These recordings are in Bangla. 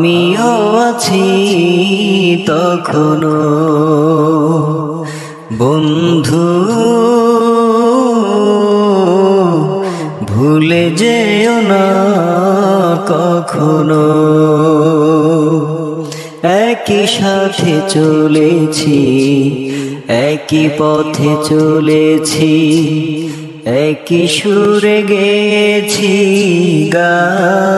আমিও আছি তখনো। বন্ধু, ভুলে যেও না কখনো। একই সাথে চলেছি, একই পথে চলেছি, একই সুরে গেছি গান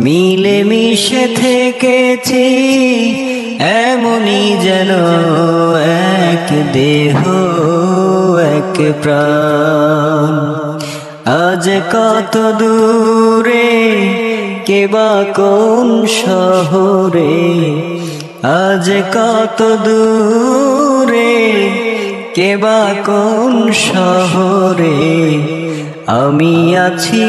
মিলে মিশে থেকেছি, এমনই যেন এক দেহ, এক প্রাণ। আজ কত দূরে কেবা কোন শহরে? আজ কত দূরে কেবা কোন শহরে? আমি আছি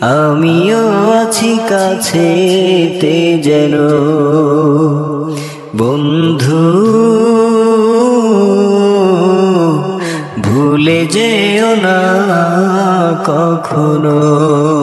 আমিও আছি কাছে তে যেন বন্ধু। ভুলে যেও না কখনো।